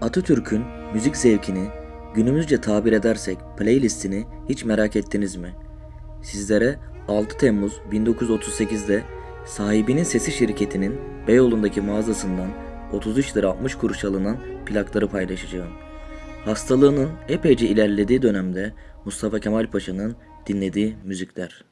Atatürk'ün müzik zevkini günümüzce tabir edersek playlistini hiç merak ettiniz mi? Sizlere 6 Temmuz 1938'de sahibinin sesi şirketinin Beyoğlu'ndaki mağazasından 33 lira 60 kuruş alınan plakları paylaşacağım. Hastalığının epeyce ilerlediği dönemde Mustafa Kemal Paşa'nın dinlediği müzikler.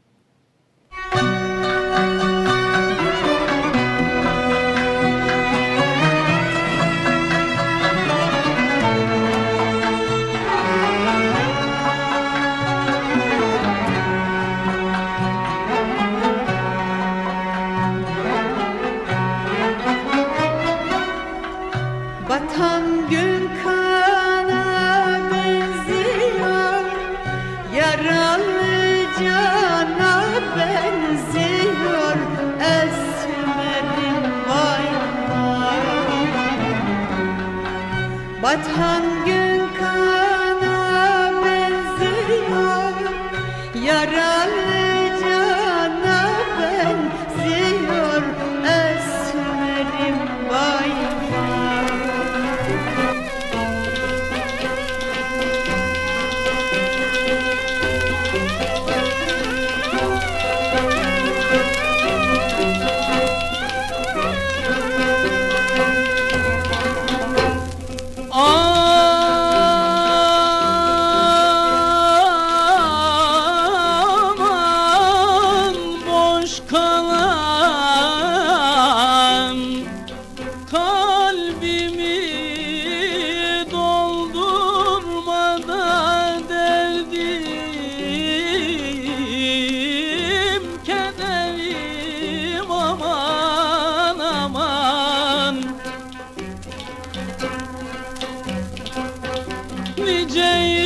Batan gün 愿意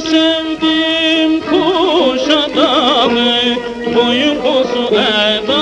sevdim kuş adamı Boyu posu eder